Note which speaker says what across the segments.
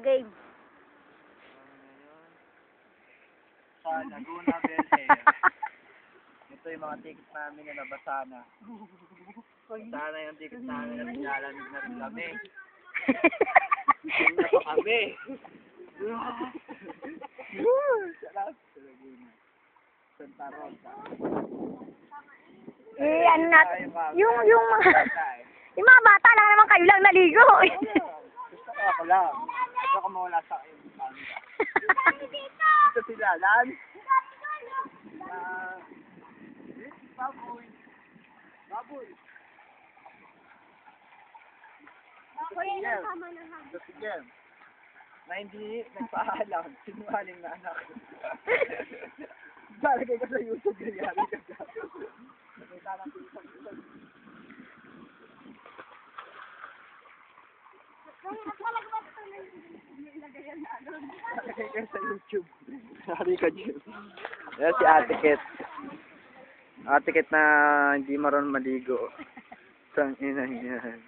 Speaker 1: game.
Speaker 2: Sa Laguna Bel Air. Ito yung mga ticket namin na nabasa na. Sana yung ticket namin na pinalamig na rin kami.
Speaker 1: Hindi
Speaker 2: na pa kami. Sarap sa Laguna. Santa Rosa.
Speaker 1: eh, ano na,
Speaker 2: yung, yung mga,
Speaker 1: yung mga bata lang naman kayo lang naligo.
Speaker 2: Lang.
Speaker 3: Gusto
Speaker 2: ko mawala sa akin. Ito sila, Lan.
Speaker 3: Ah,
Speaker 2: eh, baboy. Baboy.
Speaker 3: Ito si
Speaker 2: Jem. Na hindi nagpaalam. Sinungaling na anak. Lalagay ko sa YouTube nangyari ka dyan. Nakita lang ko isang
Speaker 3: isang. Lalagay ko sa
Speaker 2: YouTube. Sorry ka, Jem. Yan si Ate Kit. Ate Kit na hindi marunong maligo. Sang ina yan.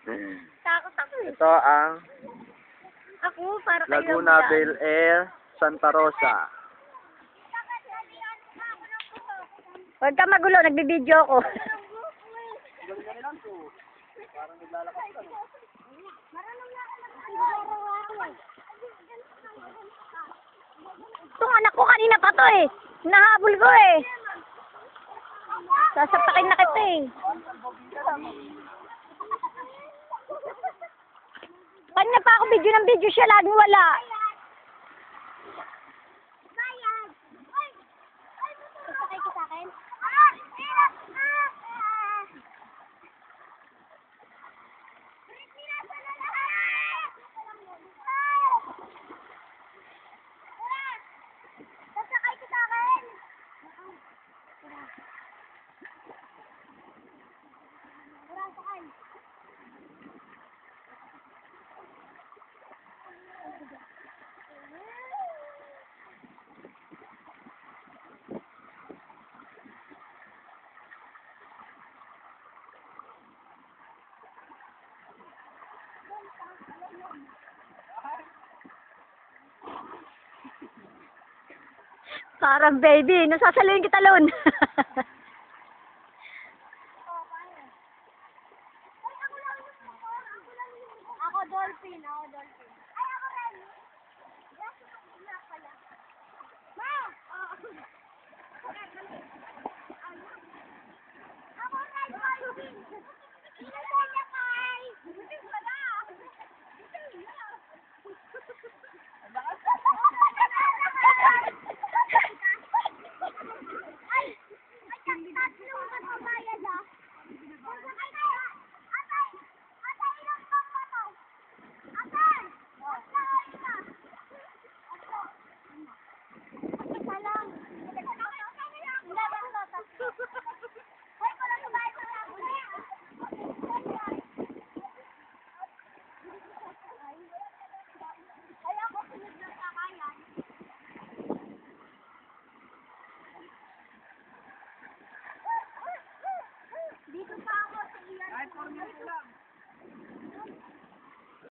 Speaker 1: Takot ako eh.
Speaker 2: Ito ang
Speaker 1: Ako, para kayo Laguna lang Bel
Speaker 2: Air, Santa Rosa.
Speaker 1: Huwag ka magulo, nagbibideo ako.
Speaker 2: Galing na nilang to.
Speaker 3: Parang naglalakas ka. no?
Speaker 1: Itong anak ko kanina pa to eh. Nahabol ko eh.
Speaker 3: Sasaktakin na kita
Speaker 1: eh.
Speaker 3: Kanina pa ako video
Speaker 1: ng video siya, laging wala.
Speaker 3: Tara. Tara, sakay.
Speaker 1: Parang baby, nasasaluhin kita, Lon.
Speaker 3: ako dolphin, ako dolphin. Ay, ako rin. Ma! Ako rin, dolphin. Islam.